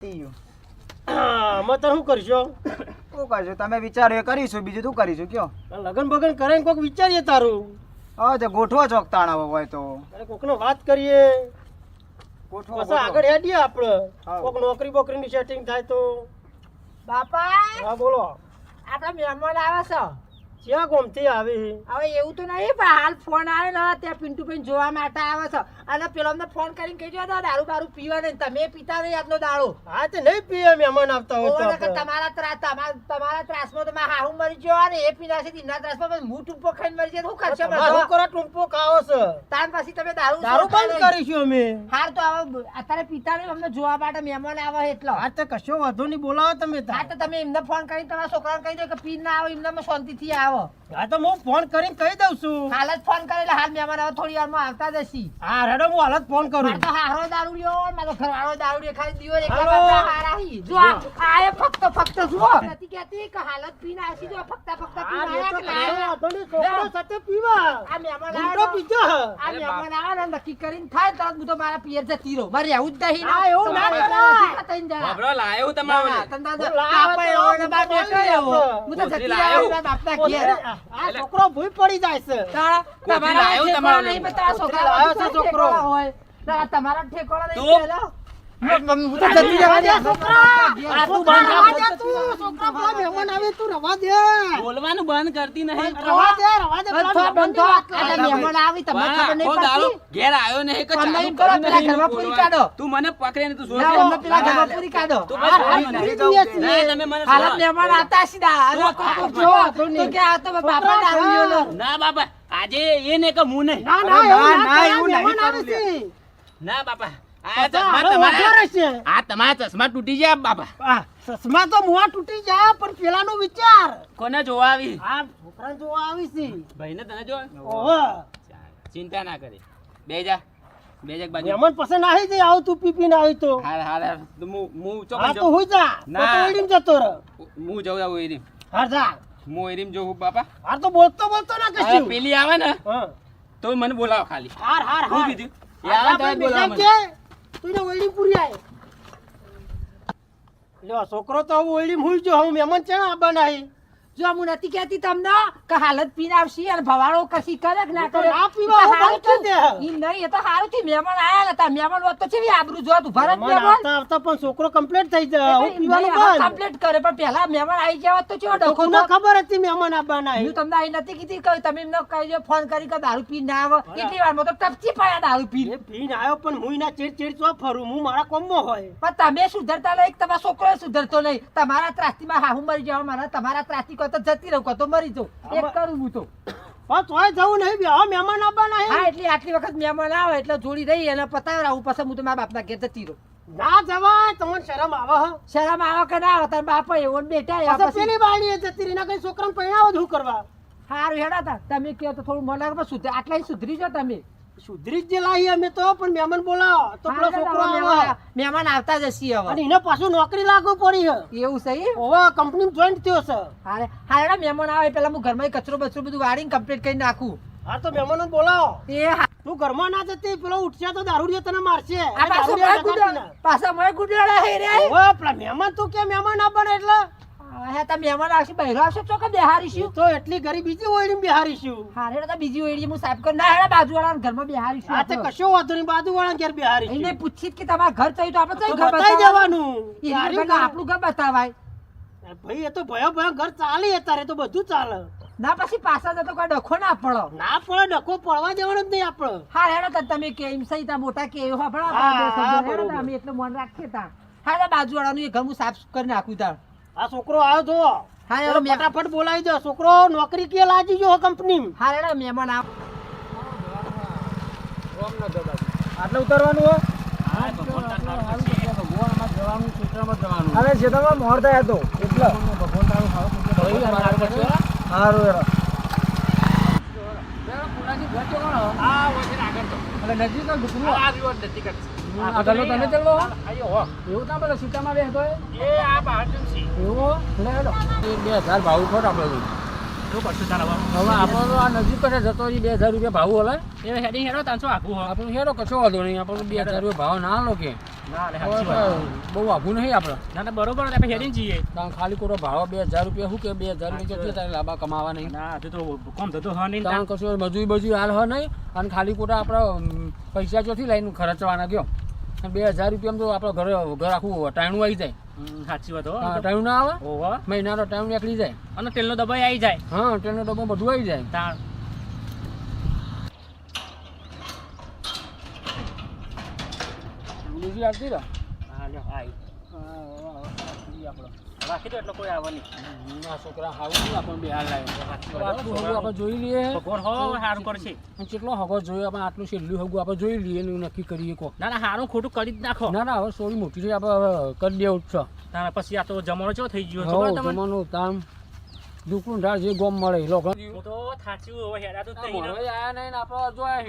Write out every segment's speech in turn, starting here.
તો શું કરશો? શું કરશું? તમે વિચારો એ કરીશું બીજું શું? કરીશું કયો લગન બગન કરે ને કોક વિચારીએ તારું. હવે તો ગોઠવો ચોક તાણા હોય તો. કોકનો વાત કરીએ. ગોઠવો આગળ હેડીએ આપણે. હા. કોક નોકરી બોકરીની સેટિંગ થાય તો. બાપા! હા બોલો. આપણા મહેમાન આવે છે. ક્યાં ગોમથી આવી હવે એવું તો નહીં પણ હાલ ફોન આવે ને ત્યાં પિન્ટુભાઈ જોવા માટે આવે છે. અને પેલો અમને ફોન કરીને કહી દો દારૂ બારૂ પીવા નહીં તમે પીતા નહીં આટલો દાડો હા તો નહીં પીએ મહેમાન આવતા હોય તો. તમારા ત્રાસ તમારા તમારા ત્રાસમાં તો મારા હાહુ મરી ગયો અને એ પીના છે એમના ત્રાસમાં હું ટૂંપો ખાઈને મરી જાય શું કરશો તમારે કરો ટૂંપો ખાવો છે? તાર પછી તમે દારૂ દારૂ બંધ કરીશું અમે. હાર તો હવે અત્યારે પીતા નહીં અમને જોવા માટે મહેમાન આવે એટલો. હા તો કશો વાંધો નહીં બોલાવો તમે હા તો તમે એમને ફોન કરીને તમારા છોકરાને કહી દો કે પી ના આવે એમને શાંતિથી આવો. હા તો હું ફોન કરીને કહી દઉં છું. હાલ જ ફોન કરેલા હાલ મહેમાન આવે થોડી વારમાં આવતા જશી. હા રેડો હું હાલત ફોન કરું. તો હારો દારૂ લ્યો મારો ઘરવાળો દારૂ લ્યો ખાલી દિવસ એકલા હાલો. હારા હી. જો આ ફક્ત ફક્ત જુઓ. નથી કહેતી કે હાલત પીને આસી જો ફક્ત ફક્ત પીને એ કે નહીં, છોકરો સાથે પીવા. આ મહેમાન આવે તો. પીજો આ મહેમાન આવે ને નક્કી કરીને થાય તરત હું તો મારા પિયર જતી રહું. મારે આવું જ નહીં ના એવું ના કરાય. રહેવું જ નહીં લાયો તમારે તને તો હું લાવ્યો બાપા બેઠો હું તો જતી મારા બાપના ઘેર. આ છોકરો ભૂઈ પડી જાય છે તમારા લાવ્યો નહીં, પણ છોકરો. હોય. તમારા ઠેકોણા નહીં. હું તો જતી રહેવા દે, છોકરા. તું બંધ રવા દે તું, છોકરા પેલા મહેમાન આવે તું રવા દે. બોલવાનું બંધ કરતી નહીં. રવા દે રવા દે બંધ બંધ થો. મહેમાનની વાત આ મહેમાન આવી, તમને ખબર નહીં પડતી? ઘેર આવ્યો નહીં કે ચાલુ કરો, પેલા ઘરમાં પૂરી કાઢો. તું મને પકડે ને તું શું ના, પેલા ઘરમાં પૂરી કાઢો. તું બસ છીએ. તમે મને હાલત મહેમાન સીધા. કે આ બાપા ના બાપા. આજે એ ને કે હું નહીં. એવું ના બાપા. આ તમારા? ચશ્મા તૂટી ગયા બાપા. ચશ્મા તો મુવા તૂટી જાય પણ પેલાનો વિચાર. કોને જોવા આવી? આ છોકરા જોવા આવી છે. ભાઈને તને જો ઓહો. ચિંતા ના કરી. બે જા બે જા બાજુ. મહેમાન પસંદ આવી જાય આવું તું પી પીને આવી તો. હાર. તો હું હું તો જાઉં. જા. ના. તો તો એડીમ જતો રહે. હું જઉં આવું એરીમ હા જા. હું એરીમ જોઉં બાપા. હાર તો બોલતો બોલતો ના કશું. પેલી આવે ને તો મને બોલાવો ખાલી. હાર હાર હાર. કીધું એ તો બોલાવો મને. તું એને ઓયડી પૂરી આય. લ્યો, છોકરો તો હવે ઓયડી હુઈ જો હું મહેમાન છે બનાવી જો હું નથી કહેતી તમને કે હાલત પીને આવશી અને ભવાળો કશી કરે કે ના કરે. ના પીવા હું હારું દે. ઈ નહીં, એ તો હારું થી મહેમાન આયા હતા મહેમાન હોત તો ચેવી આબરૂ જોત ઊભા રહે મહેમાન આવતા પણ છોકરો કમ્પ્લીટ થઈ જાય હું પીવાનું બંધ. કમ્પ્લીટ કરે પણ પહેલા મહેમાન આવી ગયા તો ચો ડખો કોને ખબર હતી મહેમાન આવવાના હું તમને અહીં નથી કીધી કે તમે એમને કહી દો ફોન કરી કે દારૂ પી ના આવે. એટલી વાર તો ટપચી પાયા દારૂ પી પીને આવ્યો પણ હું એના ચીડ ચીડ ચો ફરું? હું મારા કોમમાં હોય. પણ તમે સુધરતા નહીં તમારો છોકરો સુધરતો નહીં. તમારા ત્રાસથી માં હાહુ મરી જાવ મારા તમારા ત્રાસથી કહો તો જતી રહું તો મરી જાઉં. એક કરું હું તો. પણ તોય જવું નહીં બે મહેમાન આવવાના હા એટલે આટલી વખત મહેમાન આવે એટલે જોડી રહી અને પતાવરાવું પછી હું તો મારા બાપના ઘેર જતી રહું. ના જવાય તમને શરમ આવે શરમ આવે કે ના આવે? તાર બાપ એવો બેટા પેલી બાળીએ જતી રહી ના કઈ છોકરાને પરણાવો જ હું કરવા? હારું હેડા તા. તમે કહો તો થોડું મને સુધર આટલા સુધરી જાઓ તમે. સુધરી જ લાવી અમે તો પણ મહેમાન બોલાવો. તો પેલો છોકરો મહેમાન- આવતા જશી અને હવે એને પાછું નોકરી લાગુ પડી એવું સહી હવે કંપની જોઈન્ટ થયો છે. હારે હારે મહેમાન આવે પેલા હું ઘરમાં કચરો બચરો બધું વાળીને કમ્પ્લીટ કરી નાખું. હા તો મહેમાનો બોલાવો. એ તું ઘરમાં ના જતી પેલો ઉઠશે તો દારૂડિયો તને મારશે. પાછો મોય જગાડતી ગુડો ના. પાછા મોય ગુડોળા હે રે. ઓ પેલા મહેમાન તું કે મહેમાન આપવાના એટલે? હે મહેમાન આવશે બહેરો આવશે તો કે બેહારીશું? તો એટલી ગરીબ બીજી ઓયડી બિહારીશું. હારે તો બીજી ઓઈડી હું સાહેબ કર. ના હેડા બાજુવાળાના ઘરમાં બેહારીશું આ તે આપણે. કશો વાંધો નહીં ઘેર બિહારીશું. એને પૂછી કે તમારા ઘર થયું તો આપણે કઈ ઘર દેવાનું. આપણું ઘર બતાવાય. ભાઈ એ તો ભયો ભયો ઘર ચાલે અત્યારે તો બધું ચાલે. ના પછી પાછા જતો કોઈ ડખો ના પડો. ના પડો ડખો પડવા જવાનો જ નહીં આપડે હા હેડો તો તમે કે એમ સહી તા મોટા કે એવું આપણો આપણે. અમે એટલું મન રાખીએ તા. હા બાજુવાળાનું એ ઘર હું સાફ કરી નાખું તા. આ છોકરો આવ્યો તો. હા એનો ફટાફટ બોલાવી દો. છોકરો નોકરી કે લાજી જો કંપની હા એડા મહેમાન આવ આટલે ઉતરવાનું હો? હા, ભગવાન તારું સારું કરશે. હવે ખેતરમાં મોર થયા તો. એટલે. ભગવાન તારું કરશે. સારું હેરો આ વચ્ચે આગળ તો. એટલે નજીક આ છે. તમે ચલો એવું ના પેલા સીતામાં બેસતો એ આ બહાર જમ એવું લે હેડો. બે હજાર ભાવ ખોટ આપણે બાપ? હવે આપણો તો આ નજીક જ જતો બે હજાર રૂપિયા ભાવ હલે એ હેડી હેડો તાન આખું આપણું હેડો કશો વાંધો નહીં. આપણું બે હજાર રૂપિયા ભાવ ના લો કે. બહુ આઘું નહીં આપણે. ના ના બરોબર આપણે હેડીને જઈએ. ખાલી કોરો ભાવ બે હજાર રૂપિયા શું કે? બે હજાર રૂપિયા કેટલી તારે લાંબા કમાવા નહીં. ના હજુ તો કોમ ધંધો હ નહીં તાણ કશું મજૂરી બજૂરી હાલ હોય નહીં. અને ખાલી કોટા આપણે પૈસા ચોથી લઈને ખર્ચવાના ગયો. બે હજાર રૂપિયામાં તો આપણે ઘરે ઘર આખું ટાણું આવી જાય. સાચી વાત હો. હા ટાણું ના આવે? ઓહો. મહિનાનો ટાઈમ નીકળી જાય. અને તેલનો દબાઈ આવી જાય. હા ટ્રેનનો ડબ્બો બધું આવી જાય. તાણ. બીજી આવતી રહે. હા લ્યો આઈ રાખી દો એટલે કોઈ ના છોકરા બિહાર આટલું આપણે જોઈ લઈએ. ભગવાન હો સારું કરશે. કેટલો હગો જોયો આપણે આટલું છેલ્લું હગું આપણે જોઈ લઈએ ને નક્કી કરીએ કો ના ના સારું ખોટું કરી જ નાખો. ના ના હવે સોરી મોટી થઈ આપણે કરી દેવું છે. તારા પછી આ તો જમાનો ચો થઈ ગયો? જમાનું તામ દુકડું ઢાળ જે ગોમ મળે લોકો. તો થાચ્યું હવે હેડા તો આયા નહીં આપણે જોયા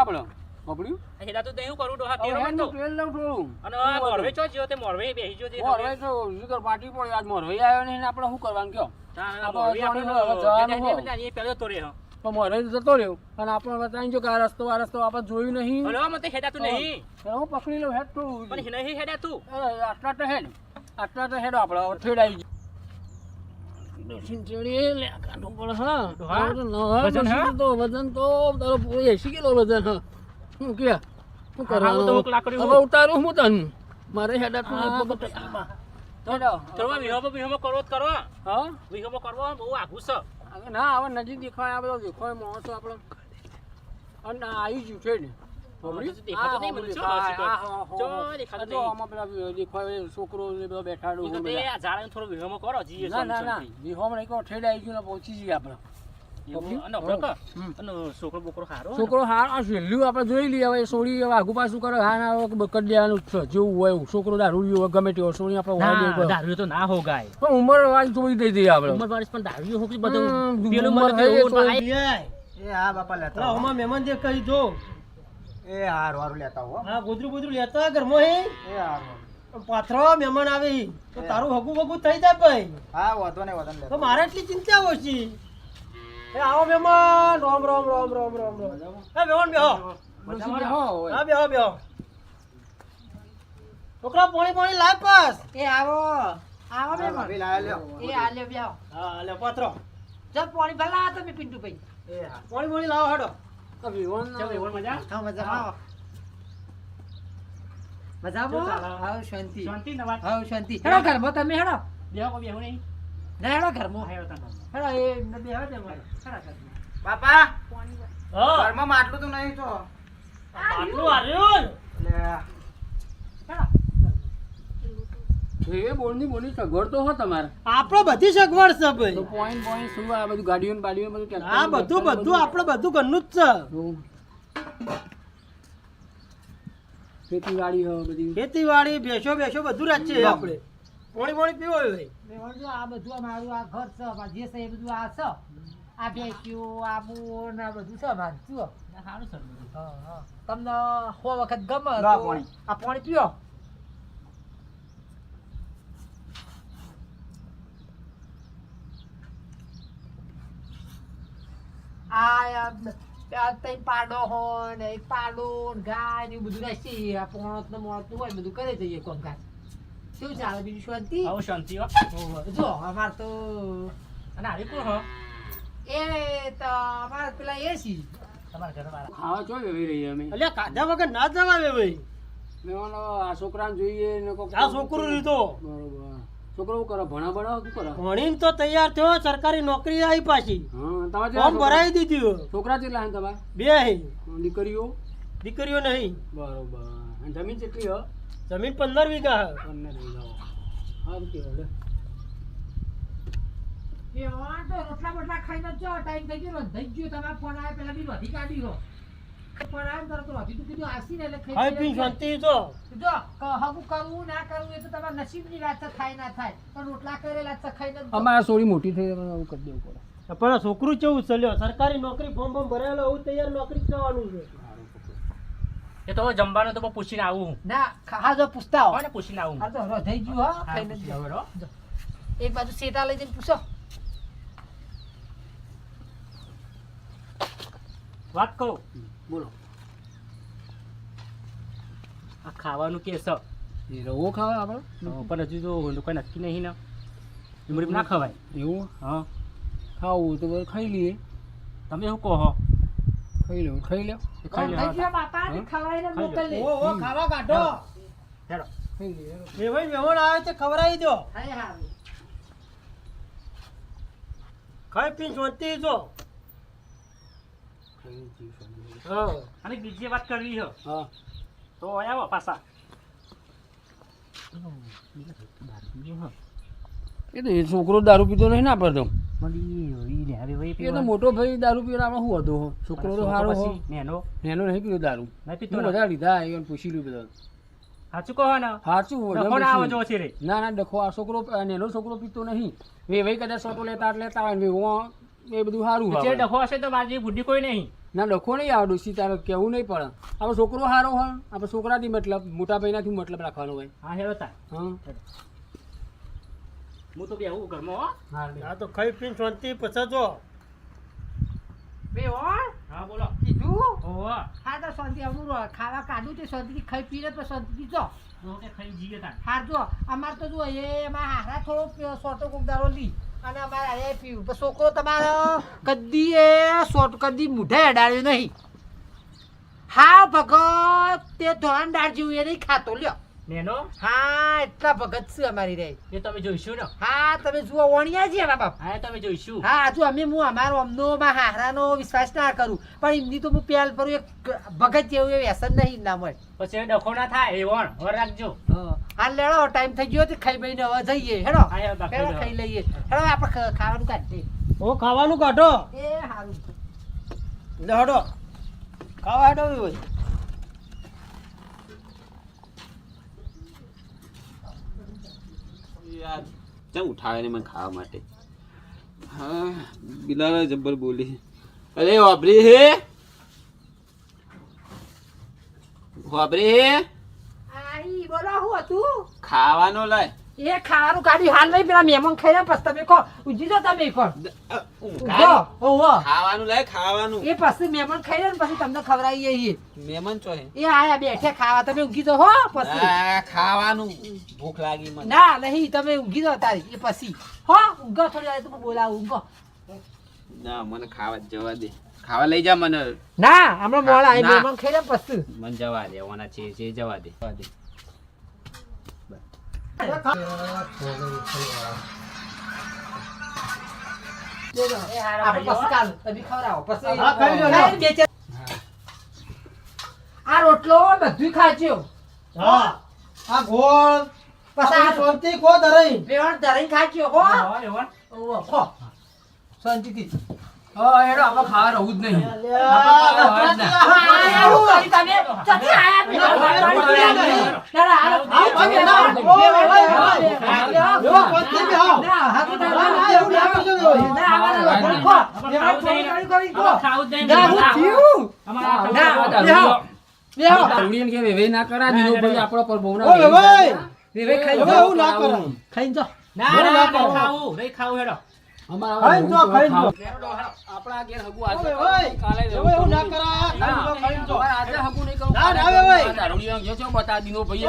આપણે. બબડ્યું હેડા તો નહીં કરું ડોહા તેરો હવે તો. હેડનું લઉં થોડું અને મોરવે ચો જ્યો તે મોરવે બેહી જ્યો તે મોરવાઈ તો જીગર પાટી પડી આજ મોરવાઈ આવ્યો ને આપણે શું કરવાનું કયો? આપણે મોરવે આપણે જવાનું હવે જવાનું હેડા હો. હેડા એ પહેલો તો રે હો તો જતો રહ્યો. અને આપણે બતાવી જો કે આ રસ્તો આ રસ્તો આપણે જોયું નહીં. હલો મતે હેડા તું નહીં. હું પકડી લઉં હેડ થોડું પણ નહીં હેડા આટલા તો હેડ. આટલા તો હેડ આપણે ઠેડાઈ ગયું. ડોશીને ચડી લે કાઢવું પડે હા. વજન તો વજન તો તારો પૂરી 80 કિલો વજન હા. શું કે શું હા, તો કરવાનું હવે ઉતારું હું તન. મારે હેડા તું હા. કરવા વિહોમાં વિહોમાં કરવો જ કરો. હા? વિહોમાં કરવો બહુ આઘું છે. ના હવે નજીક દેખાય આ બધો દેખાય માણસો આપણે. અને આવી ગયું છે ને. છોકરો બેઠાડું કરો ના ના ના. વિહોમ નહીં ઠેડ આવી ગયું પહોંચી જઈએ આપણે. છોકરો બોકરો સારો છોકરો હાર. આ છેલ્લું આપણે જોઈ લઈએ હવે સોળી હવે આગુ પાછું કરે. હા ના કરી દેવાનું છે. જેવું હોય છોકરો દારૂ હોય ગમે તેવો. સોળી આપણે. દારૂ તો ના હો પણ ઉંમર વાળી થોડી દઈ દઈએ આપણે. ઉંમર વાળી પણ દારૂ હોકી બધું. પેલું એ હા બાપા લેતા. ઓમાં મહેમાન જે કહી જો. એ હાર હારું લેતા હો. હા ગોદરું ગોદરું લેતા ઘરમાં હે. એ હારું. પાથરો મહેમાન આવે. તો તારું હગું વગું થઈ જાય ભાઈ. હા વાંધો નહીં વાંધો તો મારે એટલી ચિંતા ઓછી. એ આવો મહેમાન. રોમ રોમ રોમ રોમ રોમ રોમ. એ મહેમાન બેહો. બેહો. હા બેહો બેહો. છોકરા પાણી પાણી લાવ પાસ. એ આવો. આવો મહેમાન. એ આલ્યો બ્યાવ હા લે પાથરો. ચલ પાણી ભલા તમે પિન્ટુ ભાઈ. એ હા. પાણી પાણી લાવો હેડો. આ ચાલ, એવોને મજા? હા મજા આવો મજા આવો હા શાંતિ. શાંતિ નવા હા શાંતિ. હેડો ઘરમાં તમે હેડો. બેહો બેહો નહીં. ના હેડો ઘરમાં. હેડો તાનો. હેડો એ એમને બે હેડો તમારે હેડો ઘરમાં. બાપા હા. ઘરમાં માટલું તો નહીં તો. માટલું હેડો. એ બોલની બોલી સગવડ તો હો તમારે. આપણો બધી સગવડ છે તો ભાઈ પોઈન્ટ પોઈન્ટ શું આ બધું ગાડીઓ ને બાડીઓ બધું હા બધું બધું આપણે બધું ઘરનું જ છે. ખેતીવાડી હો બધી. ખેતીવાડી ભેંસો ભેંસો બધું રાખીએ આપણે. પાણી પાણી પીવો ભાઈ. મેં આ બધું અમારું આ ઘર છે જે છે એ બધું આ છે. આ ભેંસ્યું આ બોર ને આ બધું છે અમારું જુઓ. સારું છે. તમને સો વખત ગમે આ પાણી. આ પાણી પીઓ. આ તઈ પાડો હોય ને પાડો ને ગાય ને એવું બધું રાખી આ પોણત ને મોણત હોય બધું કરે જઈએ કોમકાજ શું ચાલે બીજું શાંતિ? આવો શાંતિ હો. જો અમાર તો અને આવી કોણ હો? એ તો અમાર પેલા એસી તમારા ઘરવાળા. ખાવા ચો વેવી રહી અમે? એટલે કાઢા વગર ના જવાવે ભાઈ. મેવાનો આ છોકરાને જોઈએ ને કો આ છોકરો લીધો. બરોબર. છોકરો કરો કરે? ભણા ભણા શું કરે? ભણીને તો તૈયાર થયો સરકારી નોકરી આવી પાછી. હા તમારે ફોર્મ ભરાઈ દીધું છોકરા કેટલા છે તમારે? બે હે. દીકરીઓ? દીકરીઓ નહીં. બરોબર. અને જમીન કેટલી હો? જમીન પંદર વીઘા હે. પંદર વીઘા આમ કે બોલે તો રોટલા બોટલા ખાઈને જો ટાઈમ થઈ ગયો થઈ ગયો તમે ફોન આવે પેલા બી વધી કાઢી હો ફોન આવે ને તરત વધી તો કીધું આસી ને એટલે ખાઈ પી શાંતિ તો જો હગું કરવું ના કરવું એ તો તમારા નસીબની વાત છે થાય ના થાય. પણ રોટલા કરેલા છે ખાઈને જ જાઓ. અમારે સોરી મોટી થઈ આવું કરી દેવું પડે. પણ છોકરું કેવું ચલ્યો સરકારી નોકરી ફોર્મ ફોર્મ ભરેલો હું તૈયાર નોકરી જ જવાનું છે. એ તો જમવાનું તો પૂછીને આવું. ના હા જો પૂછતા હો ને પૂછીને આવું? હા તો હરો થઈ ગયું હો ખાઈને હરો એક બાજુ સેતા લઈ જઈને પૂછો. વાત કહું? બોલો. આ ખાવાનું કેસો. છે રવો ખાવાય આપણે? પણ હજુ તો કોઈ નક્કી નહીં ને. ઇમરી ના ખવાય. એવું? હા. ખાવું તો ખાઈ લઈએ. તમે શું કહો ખાઈ લો ખાઈ લો ખાઈ લે ખાવા કાઢો. હેડો. મેવણ મેવાઈ આવે છે ખવડાવી દો. ખાઈ પી જોતી જો. અને બીજી વાત કરવી છે. હા. તો આવો પાછા. એ તો એ છોકરો દારૂ પીતો નહીં ના આપણે તો મળી હવે ભાઈ એ તો મોટો ભાઈ દારૂ પીવાનો આપણે શું હતો? છોકરો તો સારો હો. નેનો? નહીં પીતો દારૂ. નહીં પીતો બધા લીધા એને પૂછી લીધું બધા. સાચું કહો ને? સાચું આવો છે રે. ના ના ડખો આ છોકરો નેનો છોકરો પીતો નહીં. વે ભાઈ કદાચ સોટો લેતા લેતા ને એ બધું સારું જે ડખો હશે તો મારી બુદ્ધિ કોઈ નહીં. ના ડખો નહીં આવડો સી તારે કેવું નહીં પડે. આપણો છોકરો સારો હોય આપણે છોકરાથી મતલબ મોટા ભાઈનાથી મતલબ રાખવાનો હોય. હા હેડો તાર. હા. હું તો બેહું ઘરમાં હો. હા આ તો ખાઈ પી શાંતિ પછી જો. બે હા. બોલો. કીધું? ઓહો હા. તો શાંતિ અમુક ખાવા કાઢું તે શાંતિથી ખાઈ પીને પછી શાંતિથી જો. તો કે ખાઈ જઈએ તાર હાર જો. અમાર તો જો એ હારા થોડો સોટો કોક દાડો લી. અને અમારે અહીંયા પીવું. પણ છોકરો તમારો કદી એ સોટ કદી મૂઢે અડાડ્યો નહીં. હા ભગત તે ધોરણ દાળ જેવું એ નહીં ખાતો લ્યો. નેનો? હા એટલા ભગત છે અમારી રે. એ તમે જોઈશું ને? હા તમે જુઓ વણિયા છે બાપ. હા તમે જોઈશું. હા હજુ અમે હું અમારો અમનો માં હારાનો વિશ્વાસ ના કરું પણ એમની તો હું પહેલ પર એક ભગત જેવું એ વ્યસન નહીં ના મળે પછી ડખો ના થાય એ વણ વર રાખજો. હા લેડો ટાઈમ થઈ ગયો તો ખાઈ બઈને હવે જઈએ હેડો. ખાઈ હેડો લઈએ. હેડો આપણે ખાવાનું કાઢીએ. ઓ ખાવાનું કાઢો? એ સારું લે ખાવા હેડો ભાઈ યાર ચમ ઉઠાવે ને મને ખાવા માટે? હા બિલાલ જબ્બર બોલી. અરે વાપરી હે? વાપરી હે? બોલો હું હતું? ખાવાનો લાય. એ ખાવાનું કાઢ્યું હાલ નહીં પેલા મહેમાન ખાઈ રહ્યા પછી તમે કહો. ઉજી જાઓ તમે ખાય. ઊભો ખાવાનું લાય ખાવાનું. એ પછી મહેમાન ખાઈ રહ્યા ને પછી તમને ખવડાવીએ છીએ. મહેમાન હે? એ આયા બેઠે ખાવા. તમે ઊંઘી જાઓ હો પછી. ખાવાનું. ભૂખ લાગી મને. ના નહીં તમે ઊંઘી જાઓ તારી. એ પછી. હો ઊંઘો થોડી વાર તો હું બોલાવું ઊંઘો. ના મને ખાવા જવા દે. ખાવા લઈ જા મને. ના હમણાં મોડા ના. મહેમાન ખાઈ રહ્યા પછી. મને જવા દે ઓના છે છે જવા દે. જવા દે આપણે પછી ચાલો તમે ખવડાવો પછી હા, ખાઈ લો, લો. ખાઈને બે ચાર- આ રોટલો બધું ખાજો આ ગોળ પછી શાંતિ ખો ધરાઈ બેવણ ધરીને ખાજો હો હા, એ વણ. ઓવો, ખો શાંતિથી હા હેડો આપણે ખાવા રહું જ નહીં આપણો પર બહુ ના ખાઈ જાઓ. ના. ખાવું ખાવું હેડો બતા દીનો ભાઈ